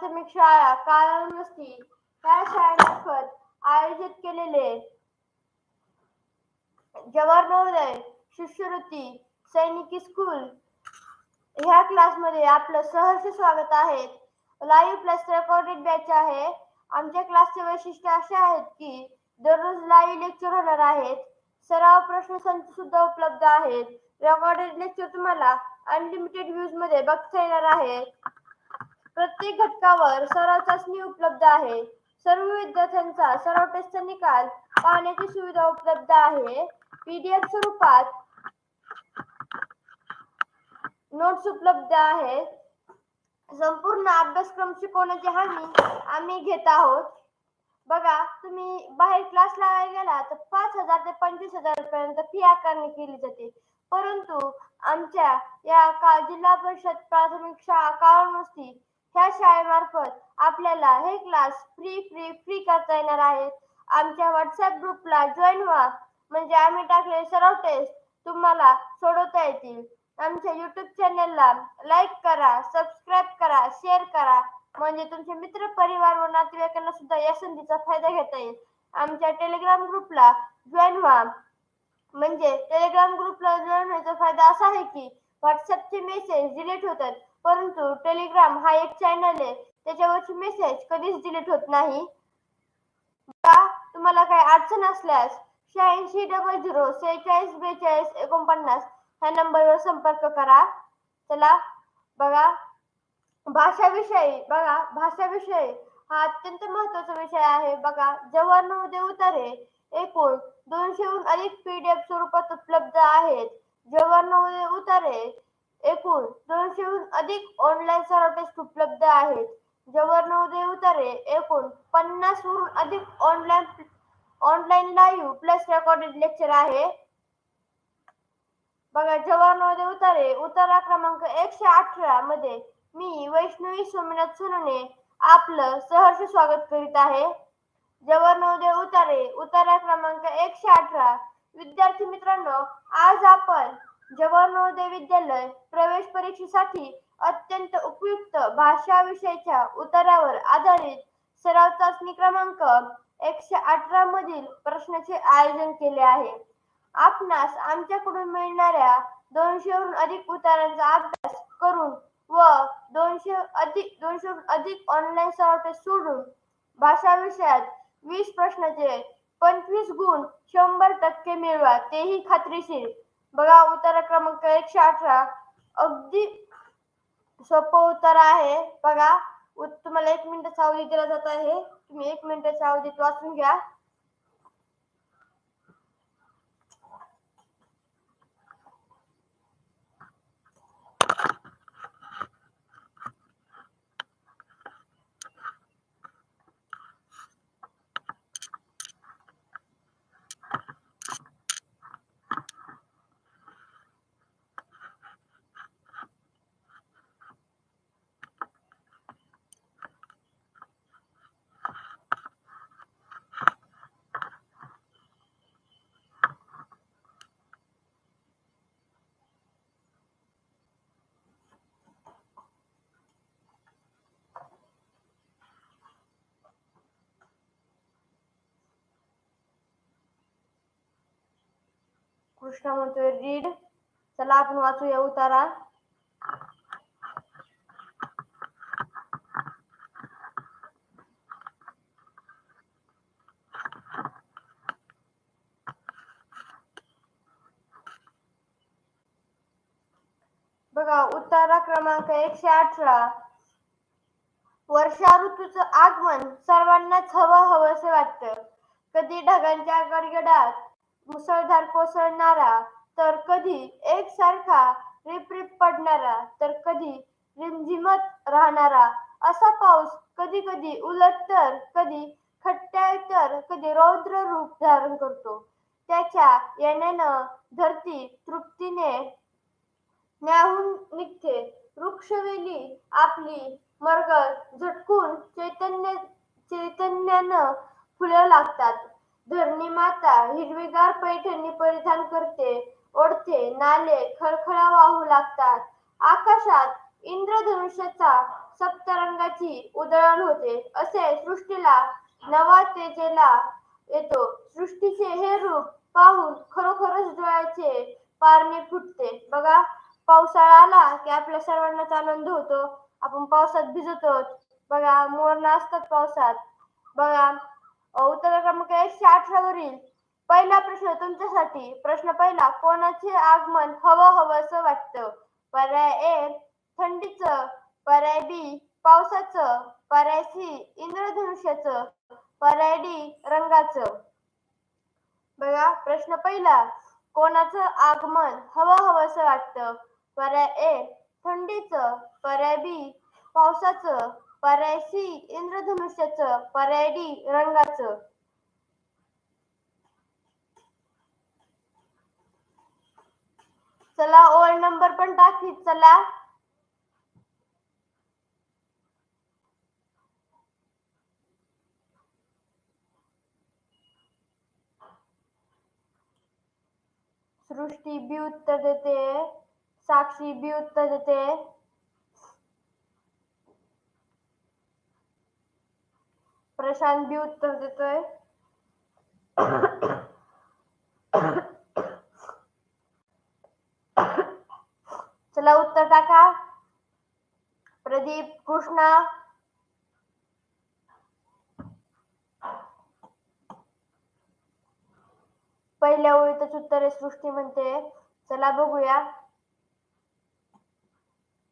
प्राथमिक शाळा काळमस्ती या शाळेमार्फत आयोजित केलेले जवाहर नवोदय शिष्यवृत्ती सैनिकी स्कूल ह्या क्लासमध्ये आपलं सहर्ष स्वागत आहे. लाईव्ह प्लस रेकॉर्डेड बॅच आहे. आमच्या क्लासचे वैशिष्ट्य असे आहेत की दररोज लाईव्ह लेक्चर होणार आहेत. सराव प्रश्न संच सुद्धा उपलब्ध आहेत. रेकॉर्डेड लेक्चर तुम्हाला अनलिमिटेड व्ह्यूजमध्ये बघता येणार आहे. प्रत्येक घटकावर सराव चाचणी उपलब्ध आहे. सर्व विद्यार्थ्यांचा सराव टेस्टचा निकाल पाहण्याची सुविधा उपलब्ध आहे. पीडीएफ स्वरूपात नोट्स उपलब्ध आहेत. संपूर्ण अभ्यासक्रम शिकवण्याची हमी आम्ही घेत आहोत. बघा तुम्ही बाहेर क्लास लावायला गेला तर पाच हजार ते पंचवीस हजार पर्यंत फी आकारणी केली जाते. परंतु आमच्या या जिल्हा परिषद प्राथमिक शाळा काळमस्ती ह्या शाळेमार्फत आपल्याला हे क्लास फ्री फ्री फ्री करता येणार आहेत आमच्या व्हॉट्सअप ग्रुपला जॉईन व्हा. म्हणजे आम्ही टाकलेले सर्व टेस्ट तुम्हाला सोडवता येतील. आमच्या युट्यूब चॅनलला लाईक करा सबस्क्राईब करा शेअर करा. म्हणजे तुमचे मित्र परिवार व नातेवाईकांना सुद्धा या संधीचा फायदा घेता येईल. आमच्या टेलिग्राम ग्रुपला जॉईन व्हा. म्हणजे टेलिग्राम ग्रुपला जॉईन व्हायचा फायदा असा आहे की व्हॉट्सअपचे मेसेज डिलीट होतात. परंतु टेलिग्राम हा एक चॅनल आहे. त्याच्यावरची मेसेज कधीच डिलीट होत नाही. का तुम्हाला काही अडचण असल्यास शहाऐंशी डबल झिरो सेहेचाळीस बेचाळीस एकोणपन्नास ह्या नंबरवर संपर्क करा. चला बघा भाषाविषयी बघा भाषाविषयी हा अत्यंत महत्त्वाचा विषय आहे. बघा जवाहर नवोदय उतारे एकूण दोनशेहून अधिक पीडीएफ स्वरूपात उपलब्ध आहेत. जवाहर नवोदय उतारे एकूण दोनशेहून अधिक ऑनलाईन सराव उपलब्ध आहेत. जवर नवोदय उतारे एकूण पन्नास वरून अधिक online online live plus recorded lecture आहे. बघा जवाहर नवोदय उतारे उतारा क्रमांक एकशे अठरा मध्ये मी वैष्णवी सोमनाथ सोनने आपलं सहर्ष स्वागत करीत आहे. जवाहर नवोदय उतारे उतारा क्रमांक एकशे अठरा. विद्यार्थी मित्रांनो आज आपण जवाहर नवोदय विद्यालय प्रवेश परीक्षेसाठी अत्यंत उपयुक्त भाषा विषयाच्या उतारावर आधारित सराव चाचणी क्रमांक एकशे अठरा मधील प्रश्नाचे आयोजन केले आहे. आपणास आमच्याकडून मिळणाऱ्या दोनशेहून अधिक उतारांचा अभ्यास करून व दोनशे अधिक दोनशेहून अधिक ऑनलाईन सराव टेस्ट सोडून भाषा विषयात वीस प्रश्नाचे पंचवीस गुण शंभर टक्के मिळवा तेही खात्रीशीर. बघा उतारा क्रमांक एकशे अठरा. अगदी सोपं उत्तर आहे. बघा तुम्हाला एक मिनिटाचा अवधी दिला जात आहे. तुम्ही एक मिनिटाच्या अवधीत वाचून घ्या. कृष्णा म्हणतोय रीड चला आपण वाचूया उतारा. बघा उतारा क्रमांक एकशे अठरा. वर्षा ऋतूचं आगमन सर्वांनाच हवं हवंसं वाटतं. कधी ढगांच्या गडगडात मुसळधार कोसळणारा तर कधी एकसारखा रिपरिप पडणारा तर कधी रिमझिमत राहणारा असा पाऊस कधी कधी उलट तर कधी खट्ट्या तर कधी रौद्र रूप धारण करतो. त्याच्या येण्यानं धरती तृप्तीने न्याहून निघते. वृक्षवेली आपली मरगळ झटकून चैतन्य चैतन्यानं फुलं लागतात. धरणी माता हिरवीगार पैठणी परिधान करते ओढते नाले खळखळा वाहू लागतात. आकाशात इंद्रधनुष्याचा सप्तरंगाची उधळण होते. असे सृष्टीला नवा तेजेला येतो. सृष्टीचे हे रूप पाहून खरोखरच डोळ्याचे पारणे फुटते. बघा पावसाळा आला की आपल्या सर्वांनाच आनंद होतो. आपण पावसात भिजतो बघा मोर नाचतात पावसात. बघा उत्तर क्रमांक एकशे साठवरील वरील पहिला प्रश्न तुमच्यासाठी. प्रश्न पहिला कोणाचे आगमन हवं हवंसं वाटतं? पर्याय ए थंडीचं. पर्याय बी पावसाचं. पर्याय सी इंद्रधनुष्याचं. पर्याय डी रंगाचं. बघा प्रश्न पहिला कोणाचं आगमन हवं हवंसं वाटतं? पर्याय ए थंडीचं. पर्याय बी पावसाचं. पर्याय सी इंद्रधनुष्याचं पर्याय डी रंगाचं. चला ओळ नंबर पण टाकी चला. सृष्टी बी उत्तर देते साक्षी बी उत्तर देते. प्रशांत बी उत्तर देतोय. चला उत्तर टाका. प्रदीप कृष्णा. पहिल्या ओळीतच उत्तर आहे सृष्टी म्हणते. चला बघूया.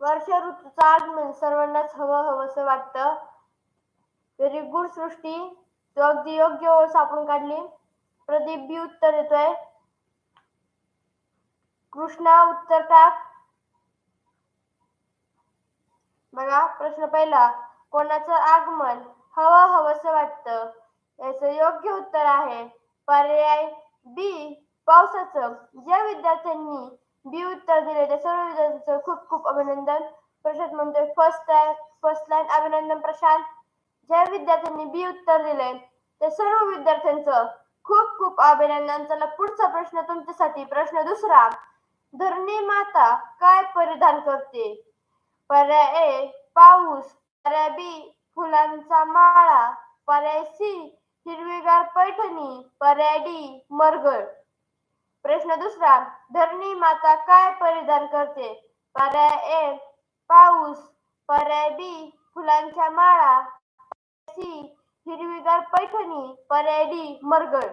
वर्ष ऋतूचा आगमन सर्वांनाच हवं हवंसं वाटतं. व्हेरी गुड सृष्टी. तू अगदी योग्य ओळ सापडून काढली. प्रदीप बी उत्तर देतोय. कृष्णा उत्तर टाक. बघा प्रश्न पहिला. कोणाचं आगमन हवं हवस वाटतं? याचं योग्य उत्तर आहे. पर्याय बी पावसाचं. ज्या विद्यार्थ्यांनी बी उत्तर दिले त्या सर्व विद्यार्थ्यांचं खूप खूप अभिनंदन. प्रशांत म्हणतोय फर्स्ट फर्स्ट लाईन अभिनंदन प्रशांत. ज्या विद्यार्थ्यांनी बी उत्तर दिले त्या सर्व विद्यार्थ्यांचं खूप खूप अभिनंदन. चला पुढचा प्रश्न तुमच्यासाठी. प्रश्न दुसरा धरणी माता काय परिधान करते? पर्याय ए पाऊस. पर्याय बी फुलांचा माळा. पर्याय सी हिरवीगार पैठणी. पर्याय डी मरगळ प्रश्न दुसरा धरणी माता काय परिधान करते? पर्याय ए पाऊस. पर्याय बी फुलांच्या माळा. हिरवीगार पैठणी पर्याय मरगळ.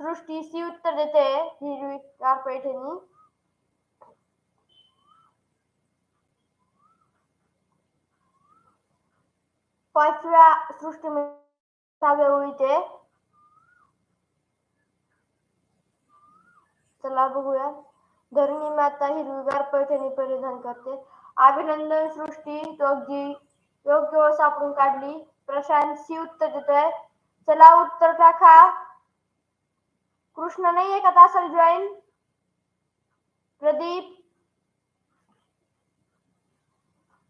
सृष्टी सी उत्तर देते हिरवीगार पैठणी. पाचव्या सृष्टी म्हणजे सहाव्या ओळीचे चला बघूया. धरणी माता हिरवीगार पैठणी परिधान करते. अभिनंदन सृष्टी तो अगदी योग्य ओळ सापडून काढली. प्रशांत सी उत्तर देतोय चला उत्तर टाका कृष्ण नाही आहे का तासल जॉईन प्रदीप.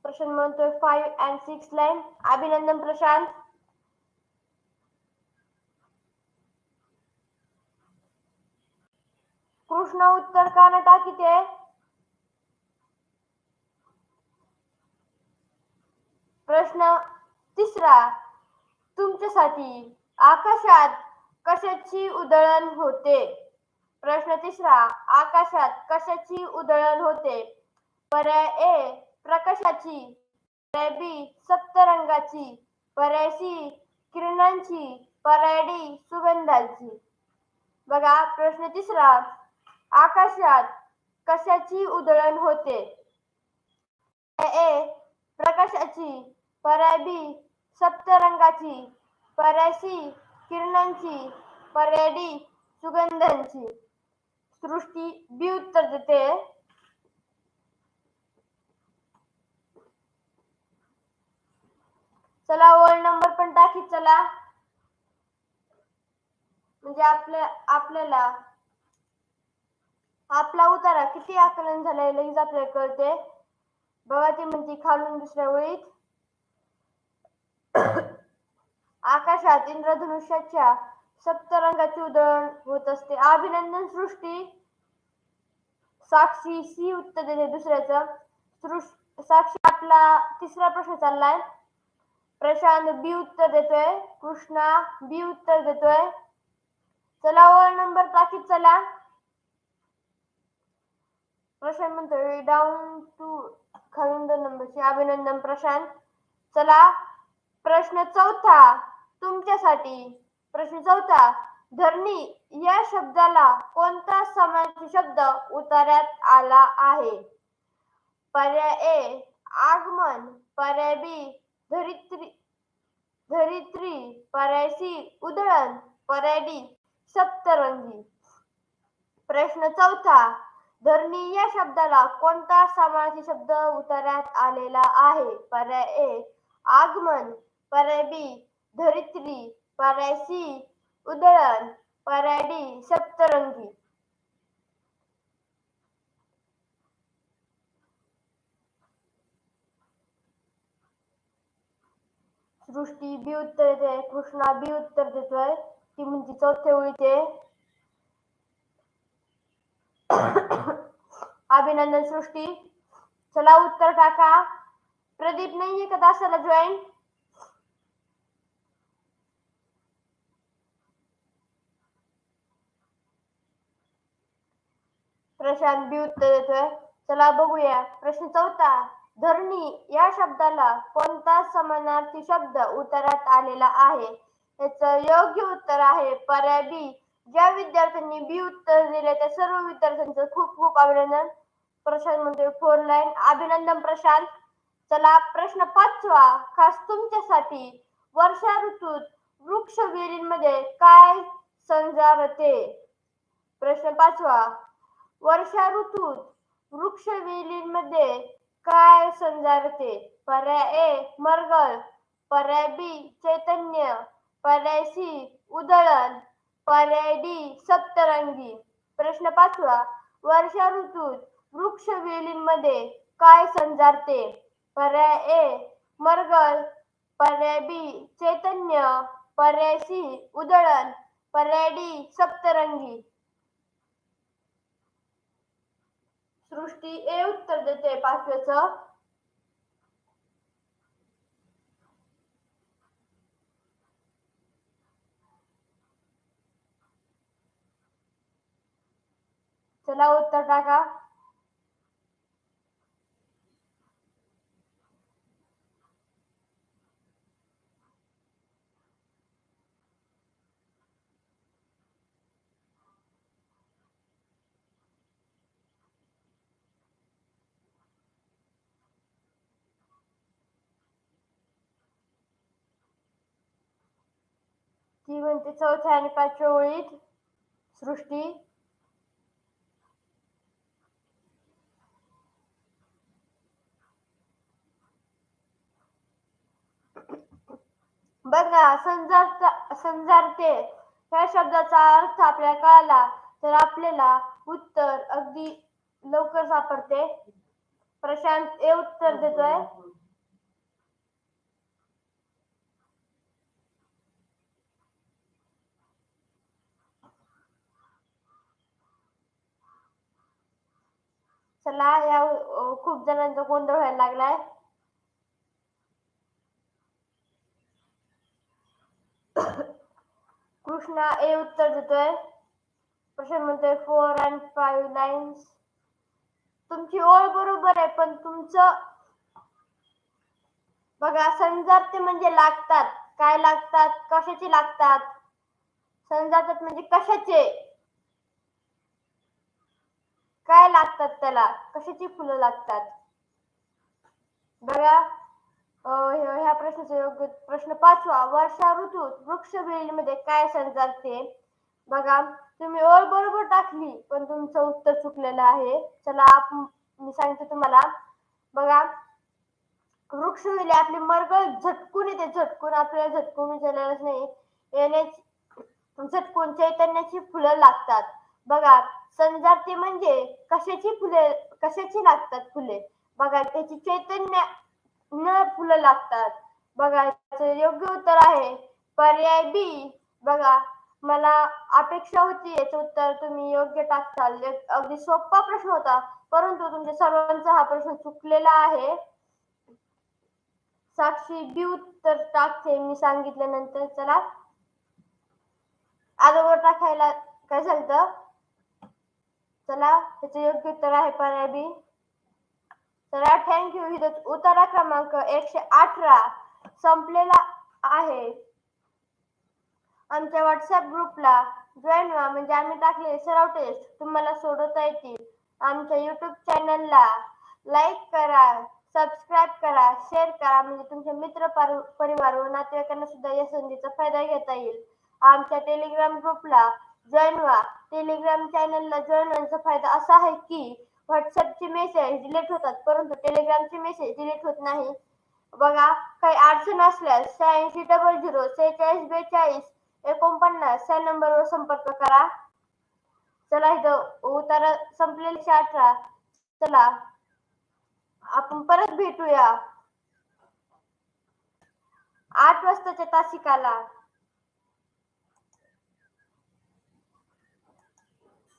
प्रशांत म्हणतोय फाईव्ह अँड सिक्स लाईन अभिनंदन प्रशांत. कृष्ण उत्तर का न टाकीते प्रश्न तिसरा तुमच्यासाठी आकाशात कशाची उधळण होते? प्रश्न तिसरा आकाशात कशाची उधळण होते? पर्याय ए प्रकाशाची पर्याय बी सप्तरंगाची पर्याय सी किरणांची पर्याय डी सुगंधाची. बघा प्रश्न तिसरा आकाशात कशाची उधळण होते? ए प्रकाशाची पर्याय बी सप्तरंगाची परासी किरणांची पर्याडी सुगंधांची. सृष्टी बी उत्तर देते. चला ओल्ड नंबर पण टाकी चला. म्हणजे आपल्या आपल्याला. आपला उतारा किती आकलन झालाय लगेच आपल्याला कळते. बघा ती म्हणते खालून दुसऱ्या ओळीत. आकाशात इंद्रधनुष्याच्या सप्तरंगाची उधळण होत असते. अभिनंदन सृष्टी. साक्षी सी उत्तर देते दुसऱ्याचं. साक्षी आपला तिसरा प्रश्न चाललाय. प्रशांत बी उत्तर देतोय. कृष्णा बी उत्तर देतोय. चला ओळ नंबर टाकीत चला. प्रशांत म्हणतोय डाऊन टू खालून नंबरची अभिनंदन प्रशांत. चला. प्रश्न चौथा तुमच्यासाठी प्रश्न चौथा धरणी या शब्दाला कोणता समानार्थी शब्द उतार्यात आला आहे? पर्याय ए आगमन. पर्याय बी धरित्री. धरित्री. पर्याय सी उधळण पर्याय डी सप्तरंगी. प्रश्न चौथा धरणी या शब्दाला कोणता समानार्थी शब्द उतार्यात आलेला आहे? पर्याय ए आगमन. परबी धरित्री परायसी उदळण उधळण सप्तरंगी. सृष्टी बी उत्तर देते कृष्णा बी उत्तर देतोय. ती म्हणजे चौथ्या ओळीचे. अभिनंदन सृष्टी. चला उत्तर टाका. प्रदीप नाहीये का तासाला जॉईन प्रशांत बी उत्तर देतोय. चला बघूया. प्रश्न चौथा. धरणी या शब्दाला कोणता समानार्थी शब्द उत्तरात आलेला आहे? याचं योग्य उत्तर आहे पर्याय बी. ज्या विद्यार्थ्यांनी बी उत्तर दिले त्या सर्व विद्यार्थ्यांचं खूप खूप अभिनंदन. प्रशांत म्हणजे फोर लाईन. अभिनंदन प्रशांत. चला प्रश्न पाचवा. खास तुमच्यासाठी वर्षा ऋतूत वृक्ष विहिरींमध्ये काय संजारते? प्रश्न पाचवा. वर्षा ऋतूत वृक्ष वेलींमध्ये काय संजारते? पर्याय ए मरगळ. पर्याय बी चैतन्य. पर्याय सी उदळण. पर्याय डी सप्तरंगी. प्रश्न पाचवा. वर्षा ऋतूत वृक्ष वेलींमध्ये काय संजारते? पर्याय ए मरगळ. पर्याय बी चैतन्य. पर्याय सी उदळण. पर्याय डी सप्तरंगी. सृष्टी ए उत्तर देते पाचव्याच. चला उत्तर टाका. ती म्हणते चौथ्या आणि पाचव्या ओळीत सृष्टी. बघा संजार संजारते या शब्दाचा अर्थ आपल्याला कळाला तर आपल्याला उत्तर अगदी लवकर सापडते. प्रशांत हे उत्तर देतोय. चला या खूप जणांचा गोंधळ व्हायला लागलाय. कृष्णा ए उत्तर देतोय. प्रश्न म्हणतोय फोर अँड फाईव्ह लाईन्स तुमची ओळ बरोबर आहे पण तुमचं बघा संजारते म्हणजे लागतात. काय लागतात? कशाचे लागतात? संजातात म्हणजे कशाचे काय लागतात त्याला? कशाची फुलं लागतात? बघा ह्या प्रश्नाचा योग्य प्रश्न पाचवा. वर्षा ऋतूत वृक्षमध्ये काय संचारते बघा तुम्ही ओळ बरोबर टाकली पण तुमचं उत्तर चुकलेलं आहे. चला आप- मी सांगते तुम्हाला. बघा वृक्षवेली आपली मरगळ झटकून येते. झटकून आपल्याला झटकून विचारलेलंच नाही. येण्याची झटकून चैतन्याची फुलं लागतात. बघा संजाती म्हणजे कशाची फुले कशाची लागतात फुले? बघा त्याची चैतन्य न फुलं लागतात. बघा योग्य उत्तर आहे. पर्याय बी बघा मला अपेक्षा होती याचं उत्तर तुम्ही योग्य टाकताल. अगदी सोपा प्रश्न होता परंतु तुमच्या सर्वांचा हा प्रश्न चुकलेला आहे. साक्षी बी उत्तर टाकते मी सांगितल्यानंतर चला. अगोदर टाकायला काय झालं चला त्याचं योग्य उत्तर आहे पर्याय बी चला थँक्यू इथं उतारा क्रमांक एकशे अठरा संपलेला आहे. आमच्या व्हॉट्सअप ग्रुपला जॉईन व्हा. म्हणजे आम्ही टाकले सराव टेस्ट तुम्हाला सोडवता येतील. आमच्या युट्यूब चॅनलला लाईक करा सबस्क्राईब करा शेअर करा. म्हणजे तुमच्या मित्र परिवार व नातेवाईकांना सुद्धा या संधीचा फायदा घेता येईल. आमच्या टेलिग्राम ग्रुपला जॉईन व्हा. टेलिग्राम चॅनलला जॉईन होण्याचा फायदा असा आहे की व्हॉट्सअपचे मेसेज डिलीट होतात. परंतु टेलिग्रामचे मेसेज डिलीट होत नाही. बघा काही अडचण असल्यास शहाऐंशी डबल झिरो सेहेचाळीस बेचाळीस एकोणपन्नास या नंबरवर संपर्क करा. चला इथं उतारा संपलेले अठरा चला आपण परत भेटूया. आठ वाजताच्या तासिकाला.